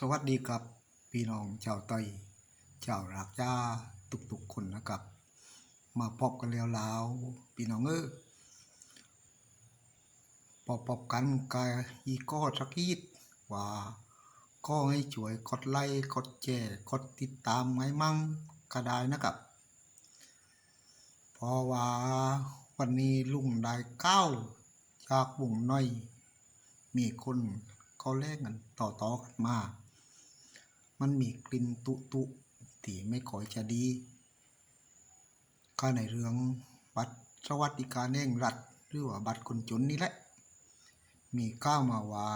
สวัสดีครับพี่น้องชาวไต้ชาวรักจ้าทุกๆคนนะครับ มาพบกันแล้วแล้วพี่น้องเออพอพบกันกายอีก็สักทีว่าก็ให้ช่วยกดไลค์กดแชร์กดติดตามไงมั่งก็ได้นะครับ เพราะว่าวันนี้ลุงได้เก้าจากวงน้อย มีคนเขาแลกกันต่อๆกันมา มันมีกลิ่นตุตุที่ไม่ค่อยจะดีก็ในเรื่องบัตรสวัสดิการแห่งรัฐหรือว่าบัตรคนจนนี่แหละ มีข้าวมาว่า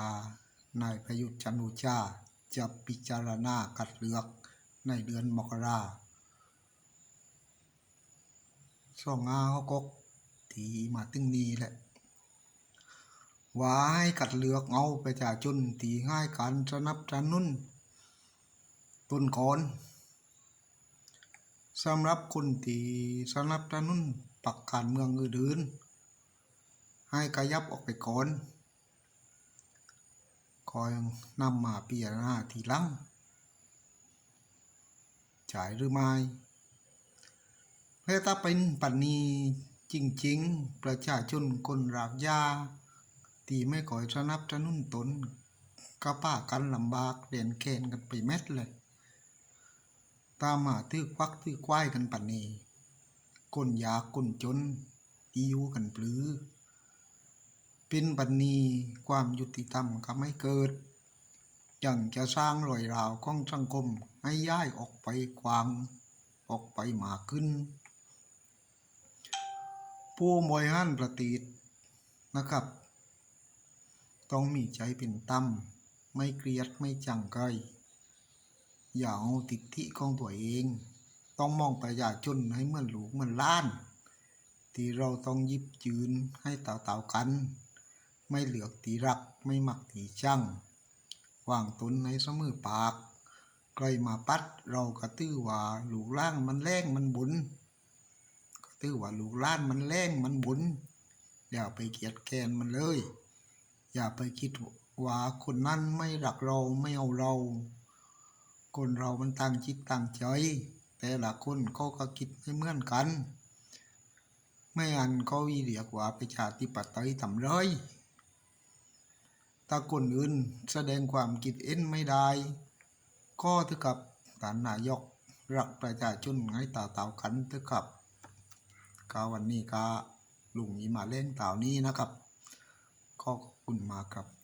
นายประยุทธ์จันโอชาจะพิจารณาคัดเลือกในเดือนมกราสองอาเขากกที่มาตึงนี้แหละว่าให้กัดเลือกเอาประชาชนที่ให้การสนับสนุน ต้นก่อนสำหรับคนที่สนับสนุนปักการเมืองอื่นๆให้ขยับออกไปก่อนคอยนำมาพิจารณาทีหลังจ่ายหรือไม่และถ้าเป็นปันนี้จริงๆ ประชาชนคนรากหญ้าที่ไม่ก่อยสนับสนุนตนก็ป้ากันลำบากเรียนแคนกันไปเม็ดเลย ตามมาตื้อควักตื้อควายกันปันนี้ก้นยากก้นจนอีอยู่กันปลือ เป็นปันนี้ความยุติธรรมก็ไม่เกิดยังจะสร้างรอยราวของสังคมให้ย้ายออกไปกว้างออกไปมากขึ้น ผู้มวยหันประตีดนะครับ ต้องมีใจเป็นตั้มไม่เกลียดไม่จังไก อย่าเอาติดที่ของตัวเอง ต้องมองประชาชนให้เหมือนลูกเหมือนล้าน ที่เราต้องยิบยืนให้เต่าๆกัน ไม่เหลือกตีรักไม่หมักตีช่างวางตนในเสมอปากใครมาปัดเราก็ตื้อว่าลูกล่างมันแรงมันบุญก็ตื้อว่าลูกล้านมันแรงมันบุญอย่าไปเกียดแกนมันเลย อย่าไปคิดว่าคนนั้นไม่รักเราไม่เอาเรา คนเรามันต่างจิตต่างใจแต่ละคนเขาก็คิดไม่เหมือนกัน ไม่อันเขาเรียกว่าประชาธิปไตยทำเลยถ้าคนอื่นแสดงความคิดเห็นไม่ได้ ก็เท่ากับฐานนายกรักประชาชนไงตาเต่ากันเท่ากับกาวันนี้ก็ลุงนี้มาเล่นเต่านี้นะครับก็ขอบคุณมากครับ